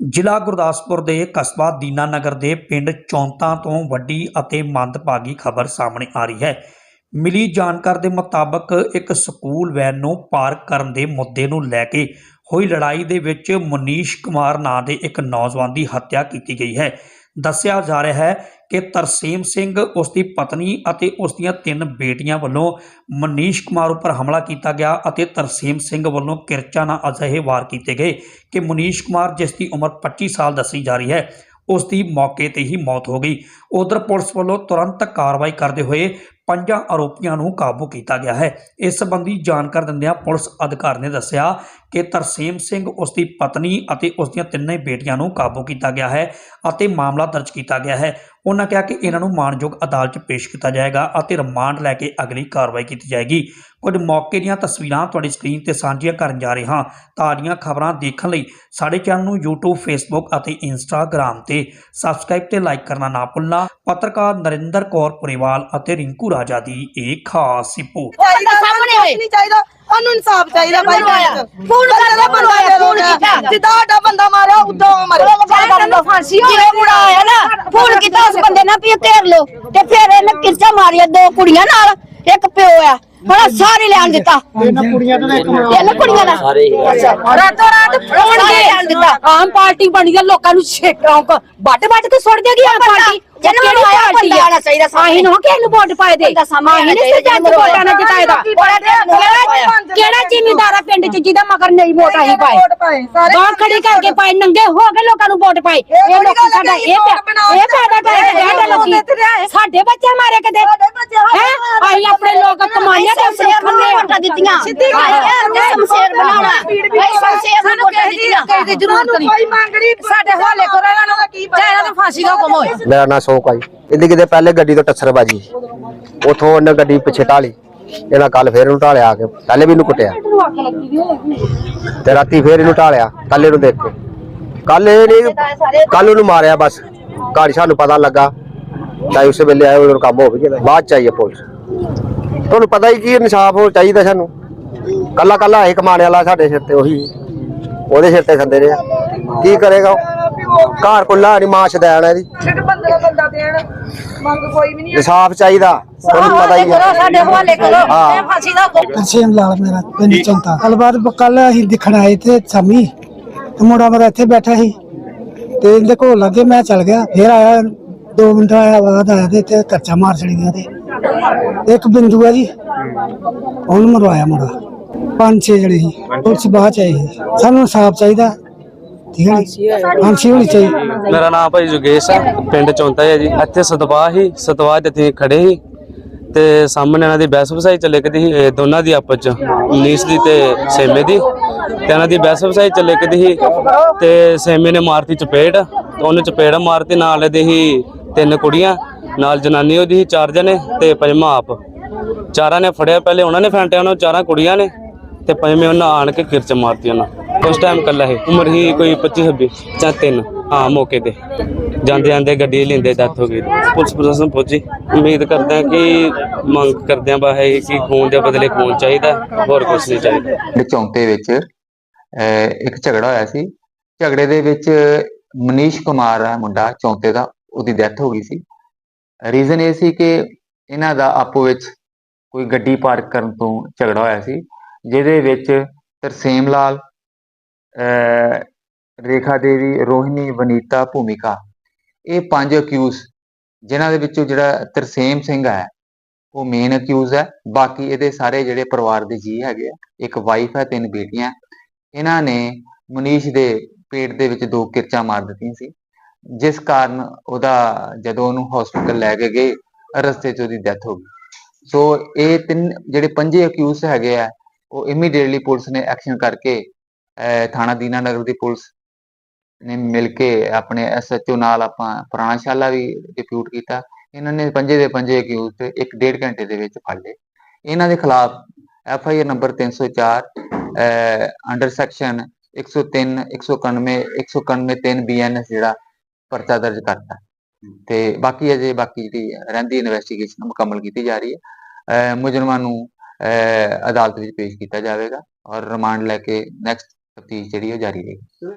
ਜ਼ਿਲ੍ਹਾ ਗੁਰਦਾਸਪੁਰ ਦੇ ਕਸਬਾ ਦੀਨਾਨਗਰ ਦੇ ਪਿੰਡ ਚੌਂਤਾ ਤੋਂ ਵੱਡੀ ਅਤੇ ਮੰਦਭਾਗੀ ਖਬਰ ਸਾਹਮਣੇ ਆ ਰਹੀ ਹੈ। ਮਿਲੀ ਜਾਣਕਾਰੀ ਦੇ ਮੁਤਾਬਕ ਇੱਕ ਸਕੂਲ ਵੈਨ ਨੂੰ ਪਾਰਕ ਕਰਨ ਦੇ ਮੁੱਦੇ ਨੂੰ ਲੈ ਕੇ ਹੋਈ ਲੜਾਈ ਦੇ ਵਿੱਚ ਮਨੀਸ਼ ਕੁਮਾਰ ਨਾਂ ਦੇ ਇੱਕ ਨੌਜਵਾਨ ਦੀ ਹੱਤਿਆ ਕੀਤੀ ਗਈ ਹੈ। ਦੱਸਿਆ ਜਾ ਰਿਹਾ ਹੈ ਕਿ ਤਰਸੀਮ ਸਿੰਘ ਉਸ ਦੀ ਪਤਨੀ ਅਤੇ ਉਸ ਦੀਆਂ ਤਿੰਨ ਬੇਟੀਆਂ ਵੱਲੋਂ ਮਨੀਸ਼ ਕੁਮਾਰ ਉੱਪਰ ਹਮਲਾ ਕੀਤਾ ਗਿਆ ਅਤੇ ਤਰਸੀਮ ਸਿੰਘ ਵੱਲੋਂ ਕਿਰਚਾ ਨਾਲ ਅਜਿਹੇ ਵਾਰ ਕੀਤੇ ਗਏ ਕਿ ਮਨੀਸ਼ ਕੁਮਾਰ, ਜਿਸ ਦੀ ਉਮਰ 25 ਸਾਲ ਦੱਸੀ ਜਾ ਰਹੀ ਹੈ ਉਸ ਦੀ ਮੌਕੇ ਤੇ ਹੀ ਮੌਤ ਹੋ ਗਈ। ਉਧਰ ਪੁਲਿਸ ਵੱਲੋਂ ਤੁਰੰਤ ਕਾਰਵਾਈ ਕਰਦੇ ਹੋਏ ਪੰਜਾਂ ਆਰੋਪੀਆਂ ਨੂੰ ਕਾਬੂ ਕੀਤਾ ਗਿਆ ਹੈ। ਇਸ ਸੰਬੰਧੀ ਜਾਣਕਾਰੀ ਦਿੰਦਿਆਂ ਪੁਲਿਸ ਅਧਿਕਾਰੀ ਨੇ ਦੱਸਿਆ ਕਿ ਤਰਸੀਮ ਸਿੰਘ ਉਸ ਦੀ ਪਤਨੀ ਅਤੇ ਉਸ ਦੀਆਂ ਤਿੰਨੇ ਬੇਟੀਆਂ ਨੂੰ ਕਾਬੂ ਕੀਤਾ ਗਿਆ ਹੈ ਅਤੇ ਮਾਮਲਾ ਦਰਜ ਕੀਤਾ ਗਿਆ ਹੈ। ਉਹਨਾਂ ਕਿਹਾ ਕਿ ਇਹਨਾਂ ਨੂੰ ਮਾਣਯੋਗ ਅਦਾਲਤ 'ਚ ਪੇਸ਼ ਕੀਤਾ ਜਾਏਗਾ ਅਤੇ ਰਿਮਾਂਡ ਲੈ ਕੇ ਅਗਲੀ ਕਾਰਵਾਈ ਕੀਤੀ ਜਾਏਗੀ। ਕੁਝ ਮੌਕੇ ਦੀਆਂ ਤਸਵੀਰਾਂ ਤੁਹਾਡੀ ਸਕਰੀਨ ਤੇ ਸਾਂਝੀਆਂ ਕਰਨ ਜਾ ਰਹੇ ਹਾਂ। ਤਾਜ਼ੀਆਂ ਖਬਰਾਂ ਦੇਖਣ ਲਈ ਸਾਡੇ ਚੈਨਲ ਨੂੰ YouTube Facebook ਅਤੇ Instagram ਤੇ ਸਬਸਕ੍ਰਾਈਬ ਤੇ ਲਾਈਕ ਕਰਨਾ ਨਾ ਭੁੱਲਣਾ। ਪੱਤਰਕਾਰ ਨਰਿੰਦਰ ਕੌਰ ਪੁਰੇਵਾਲ ਅਤੇ ਰਿੰਕੂ ਰਾਜਾ ਦੀ ਇਹ ਖਾਸ ਰਿਪੋਰਟ। ਸਾਹਮਣੇ ਹੋਏ ਨਹੀਂ ਚਾਹੀਦਾ। ਉਹਨੂੰ ਇਨਸਾਫ ਚਾਹੀਦਾ ਭਾਈ। ਫੋਨ ਕਰਦਾ ਬਣਵਾਇਆ, ਫੋਨ ਕੀਤਾ। ਜਿੱਦਾਂ ਸਾਡਾ ਬੰਦਾ ਮਾਰਿਆ ਉਦਾਂ ਉਹ ਮਰੇ। ਜਦੋਂ ਫਾਂਸੀ ਹੋਵੇ ਮੁੰਡਾ ਆਇਆ ਨਾ ਫੋਨ ਕੀਤਾ ਉਸ ਬੰਦੇ ਨਾਲ ਵੀ ਇਹ ਘੇਰ ਲੋ ਤੇ ਫਿਰ ਇਹਨੇ ਕਿਰਚਾ ਮਾਰੀਆ ਦੋ ਕੁੜੀਆਂ ਨਾਲ। ਇੱਕ ਪਿਓ ਆ। ਹੁਣ ਸਾਰੇ ਲੈਣ ਦਿੱਤਾ। ਇਹਨਾਂ ਕੁੜੀਆਂ ਤੋਂ ਇੱਕ ਇਹਨਾਂ ਕੁੜੀਆਂ ਦਾ। ਰਾਤੋਂ ਰਾਤ ਫੋਨ ਲੈਣ ਦਿੱਤਾ। ਆਮ ਪਾਰਟੀ ਬਣੀ ਆ ਲੋਕਾਂ ਨੂੰ ਛੇਕਾਂ ਕ ਵੱਡ ਵੱਡ ਕੇ ਸੁੱਟ ਦੇਗੀ ਆਮ ਪਾਰਟੀ। ਜਿਹਨਾਂ ਨੂੰ ਆਇਆ ਪਾਰਟੀ ਬੰਦਾ ਆਉਣਾ ਚਾਹੀਦਾ। ਆਹੀਂ ਨੂੰ ਕਿ ਨੂੰ ਵੋਟ ਪਾਏ ਦੇ। ਸਾਹਮਣੇ ਆਹੀਂ ਨਹੀਂ ਆਉਣਾ ਸਰਜੰਦ ਵੋਟਾਂ ਨਾਲ ਜਿਤਾਏਦਾ ਕਿਹੜਾ ਕਿਹੜਾ ਜ਼ਿਮੀਂਦਾਰ ਆ ਪਿੰਡ 'ਚ ਜਿਹਦਾ ਮਗਰ ਨਹੀਂ ਵੋਟ ਆਹੀ ਪਾਏ? ਵੋਟ ਬਾਹਰ ਖੜੀ ਕਰਕੇ ਪਾਏ ਨੰਗੇ ਹੋ ਕੇ ਲੋਕਾਂ ਨੂੰ ਵੋਟ ਪਾਏ। ਇਹ ਲੋਕੀ ਸਾਡਾ ਇਹ ਇਹ ਪੈਦਾ ਲੋਕੀ ਸਾਡੇ ਬੱਚੇ ਮਾਰੇ ਕਦੇ। ਹੈ? ਆਹੀਂ ਆਪਣੇ ਲੋਕ ਕਮਾਈਆਂ ਤੇ ਆਪਣੇ ਵੋਟਾਂ ਦਿੱਤੀਆਂ। ਸਿੱਧੀ ਗੱਲ ਹੈ। ਤੇ ਸ਼ਮਸ਼ੇਰ ਬਣਾਉਣਾ। ਇਹ ਸ਼ਮਸ਼ੇਰ ਨੂੰ ਵੋਟਾਂ ਦਿੱਤੀਆਂ। ਕਿਸੇ ਦੀ ਜ਼ਰੂਰਤ ਨਹੀਂ। ਕੋਈ ਮੰਗ ਨਹੀਂ ਸਾਡੇ ਹਵਾਲੇ ਕਰੋ ਇਹਨਾਂ ਨੂੰ ਚਾਹੇ ਇਹਨਾਂ ਨੂੰ ਫਾਂਸੀ ਦਾ ਹੁਕਮ ਹੋਏ। ਮੇਰਾ ਨਾਂ ਸ਼ੌਕ ਆਈ ਇਹਦੀ ਕਿਤੇ ਪਹਿਲੇ ਗੱਡੀ ਤੋਂ ਟੱਸਰਬਾਜੀ। ਉਥੋਂ ਉਹਨੇ ਗੱਡੀ ਪਿੱਛੇ ਢਾਲੀ। ਇਹਨਾਂ ਕੱਲ ਫੇਰ ਇਹਨੂੰ ਢਾਲਿਆ ਆ ਕੇ। ਪਹਿਲੇ ਵੀ ਇਹਨੂੰ ਕੁੱਟਿਆ। ਤੇ ਰਾਤੀ ਫੇਰ ਇਹਨੂੰ ਢਾਲਿਆ। ਕੱਲ ਇਹਨੂੰ ਦੇਖ ਕੇ। ਕੱਲ ਇਹ ਨਹੀਂ ਕੱਲ ਉਹਨੂੰ ਮਾਰਿਆ ਬਸ। ਘਰ ਸਾਨੂੰ ਪਤਾ ਲੱਗਾ। ਚਾਹੇ ਉਸੇ ਵੇਲੇ ਆਏ ਉਹਨੂੰ ਕੰਮ ਹੋ ਗਿਆ। ਬਾਅਦ ਚ ਆਈ ਪੁਲਿਸ। ਤੁਹਾਨੂੰ ਪਤਾ ਹੀ ਕੀ ਇਨਸਾਫ ਹੋ ਚਾਹੀਦਾ ਸਾਨੂੰ। ਕੱਲਾ ਕੱਲਾ ਇੱਕ ਮਾਣੇ ਵਾਲਾ ਸਾਡੇ ਸਿਰ ਤੇ ਉਹੀ ਉਹਦੇ ਸਿਰ ਤੇ ਖੰਦੇ ਰਿਹਾ ਕੀ ਕਰੇਗਾ ਉਹ? ਘਰ ਕੁੱਲਾ ਨਹੀਂ ਮਾਂ ਸ਼ਦੈਣ ਹੈ ਇਹਦੀ। ਸਿੱਟ ਬੰਦੇ ਦਾ ਬੰਦਾ ਦੇਣ ਮੰਗ ਕੋਈ ਵੀ ਨਹੀਂ ਇਨਸਾਫ ਚਾਹੀਦਾ ਤੁਹਾਨੂੰ ਪਤਾ ਹੀ ਹੈ ਸਾਡੇ ਹਵਾਲੇ ਕਰੋ। ਇਹ ਫਾਂਸੀ ਦਾ ਤਰਸੇਮ ਲਾਲ ਮੇਰਾ ਪਿੰਡ ਚੌਂਤਾ ਗੱਲਬਾਤ ਕੱਲ ਅਸੀਂ ਦਿਖਣ ਆਏ ਤੇ ਸ਼ਾਮੀ ਤੇ ਮੁੰਡਾ ਮੇਰਾ ਇੱਥੇ ਬੈਠਾ ਸੀ। ਤੇ ਇਹਦੇ ਕੋਲ ਲੱਗੇ ਮੈਂ ਚੱਲ ਗਿਆ। ਫਿਰ ਆਇਆ ਦੋ ਮਿੰਟ ਆਇਆ ਬਾਅਦ ਆਇਆ ਤੇ ਇੱਥੇ ਕਰਚਾ ਮਾਰ ਛੜੀ ਗਿਆ ਤੇ। ਇੱਕ ਬਿੰਦੂ ਆ ਜੀ। ਉਹਨੂੰ ਮਰਵਾਇਆ ਮੁੰਡਾ। ਪੰਜ ਛੇ ਜਣੇ ਸੀ। ਪੁਲਿਸ ਬਾਅਦ ਚ ਆਈ ਸੀ। ਸਾਨੂੰ ਇਨਸਾਫ ਚਾਹੀਦਾ। ਠੀਕ ਹੈ ਜੀ? ਫਾਂਸੀ ਹੋਣੀ ਚਾਹੀਦੀ। ਮੇਰਾ ਨਾਮ ਭਾਈ ਜੁਗੇਸ਼ ਆ ਪਿੰਡ ਚੌਂਤਾ ਹੈ ਜੀ। ਇੱਥੇ ਸਤਵਾਹ ਹੀ ਸਤਵਾਹ ਤੇ ਅਸੀਂ ਖੜੇ ਸੀ। ਤੇ ਸਾਹਮਣੇ ਇਹਨਾਂ ਦੀ ਬਹਿਸ ਵਸਾਈ ਚੱਲੇ ਕਦੀ ਸੀ। ਇਹ ਦੋਨਾਂ ਦੀ ਆਪਸ ਚ ਨੀਸ ਦੀ ਤੇ ਸੇਮੇ ਦੀ। ਤੇ ਇਹਨਾਂ ਦੀ ਬਹਿਸ ਵਸਾਈ ਚੱਲੇ ਕਦੀ ਸੀ। ਤੇ ਸੇਮੇ ਨੇ ਮਾਰਤੀ ਚਪੇੜ। ਤੇ ਉਹਨੇ ਚਪੇੜ ਮਾਰਤੀ। ਨਾਲ ਇਹਦੇ ਹੀ ਤਿੰਨ ਕੁੜੀਆਂ। ਨਾਲ ਜਨਾਨੀ ਉਹਦੀ ਸੀ, ਚਾਰ ਜਣੇ ਤੇ ਪੰਜਵਾਂ ਆਪ ਚਾਰਾਂ ਨੇ ਫੜਿਆ, ਪਹਿਲੇ ਉਹਨਾਂ ਨੇ ਫੈਂਟਿਆ, ਉਹਨਾਂ ਚਾਰਾਂ ਕੁੜੀਆਂ ਨੇ ਤੇ ਪੰਜਵੇਂ ਉਹਨਾਂ ਆਣ ਕੇ ਕਿਰਚ ਮਾਰਤੀ ਉਹਨਾਂ। ਉਸ ਟਾਈਮ ਕੱਲਾ ਸੀ, ਉਮਰ ਹੀ ਕੋਈ 25 26 ਜਾਂ ਤਿੰਨ। ਹਾਂ, ਮੌਕੇ ਤੇ। ਜਾਂਦੇ ਜਾਂਦੇ ਗੱਡੀ ਲੈਂਦੇ ਡੈਥ ਹੋ ਗਈ। ਪੁਲਿਸ ਪ੍ਰਸ਼ਾਸਨ ਪਹੁੰਚੀ। ਉਮੀਦ ਕਰਦੇ ਹਾਂ ਕਿ ਮੰਗ ਕਰਦੇ ਹਾਂ ਬਾਹਰ ਕਿ ਖੂਨ ਦੇ ਬਦਲੇ ਖੂਨ ਚਾਹੀਦਾ, ਹੋਰ ਕੁਝ ਨਹੀਂ ਚਾਹੀਦਾ। ਚੌਂਤੇ ਵਿੱਚ ਇੱਕ ਝਗੜਾ ਹੋਇਆ ਸੀ। ਝਗੜੇ ਦੇ ਵਿੱਚ ਮਨੀਸ਼ ਕੁਮਾਰ ਹੈ ਮੁੰਡਾ ਚੌਂਤੇ ਦਾ, ਉਹਦੀ ਡੈਥ ਹੋ ਗਈ ਸੀ। ਰੀਜ਼ਨ ਇਹ ਸੀ ਕਿ ਇਹਨਾਂ ਦਾ ਆਪੋ ਵਿੱਚ ਕੋਈ ਗੱਡੀ ਪਾਰਕ ਕਰਨ ਤੋਂ ਝਗੜਾ ਹੋਇਆ ਸੀ ਜਿਹਦੇ ਵਿੱਚ ਤਰਸੇਮ ਲਾਲ ਅਹ, ਰੇਖਾ ਦੇਵੀ ਰੋਹਿਣੀ ਵਨੀਤਾ ਭੂਮਿਕਾ ਇਹ ਪੰਜ ਅਕਿਊਜ਼ ਜਿਨ੍ਹਾਂ ਦੇ ਵਿੱਚੋਂ ਜਿਹੜਾ ਤਰਸੇਮ ਸਿੰਘ ਹੈ ਉਹ ਮੇਨ ਅਕਿਊਜ਼ ਹੈ। ਬਾਕੀ ਇਹਦੇ ਸਾਰੇ ਜਿਹੜੇ ਪਰਿਵਾਰ ਦੇ ਜੀ ਹੈਗੇ ਆ ਇੱਕ ਵਾਈਫ ਹੈ ਤਿੰਨ ਬੇਟੀਆਂ। ਇਹਨਾਂ ਨੇ ਮਨੀਸ਼ ਦੇ ਪੇਟ ਦੇ ਵਿੱਚ ਦੋ ਕਿਰਚਾਂ ਮਾਰ ਦਿੱਤੀਆਂ ਸੀ। ਜਿਸ ਕਾਰਨ ਉਹਦਾ ਜਦੋਂ ਉਹਨੂੰ ਹਸਪੀਟਲ ਲੈ ਕੇ ਗਏ, ਰਸਤੇ 'ਚ ਉਹਦੀ ਡੈਥ ਹੋ ਗਈ। ਸੋ ਇਹ ਤਿੰਨ ਜਿਹੜੇ ਪੰਜੇ ਅਕਿਊਜ਼ ਹੈਗੇ ਆ, ਉਹ ਇਮੀਡੀਏਟਲੀ ਪੁਲਿਸ ਨੇ ਐਕਸ਼ਨ ਕਰਕੇ ਥਾਣਾ ਦੀਨਾਨਗਰ ਦੀ ਪੁਲਿਸ ਨੇ ਮਿਲ ਕੇ ਆਪਣੇ ਐਸਐਚਓ ਨਾਲ ਆਪਾਂ ਪੁਰਾਣਾ ਸ਼ਾਲਾ ਵੀ ਡਿਪਿਊਟ ਕੀਤਾ। ਇਹਨਾਂ ਨੇ ਪੰਜੇ ਦੇ ਪੰਜੇ ਅਕਿਊਜ਼ ਤੇ ਇੱਕ ਡੇਢ ਘੰਟੇ ਦੇ ਵਿੱਚ ਫੜ ਲਏ। ਇਹਨਾਂ ਦੇ ਖਿਲਾਫ F I R number 304 under section 103 191 191 3 BNS ਜਿਹੜਾ ਪਰਚਾ ਦਰਜ ਕਰਤਾ। ਤੇ ਬਾਕੀ ਅਜੇ ਬਾਕੀ ਜਿਹੜੀ ਰਹਿੰਦੀ ਇਨਵੈਸਟੀਗੇਸ਼ਨ ਮੁਕੰਮਲ ਕੀਤੀ ਜਾ ਰਹੀ ਹੈ। ਮੁਜਰਮਾਂ ਨੂੰ ਅਦਾਲਤ ਵਿੱਚ ਪੇਸ਼ ਕੀਤਾ ਜਾਵੇਗਾ ਔਰ ਰਿਮਾਂਡ ਲੈ ਕੇ ਨੈਕਸਟ ਤਫਤੀਸ਼ ਜਿਹੜੀ ਉਹ ਜਾਰੀ ਰਹੇਗੀ।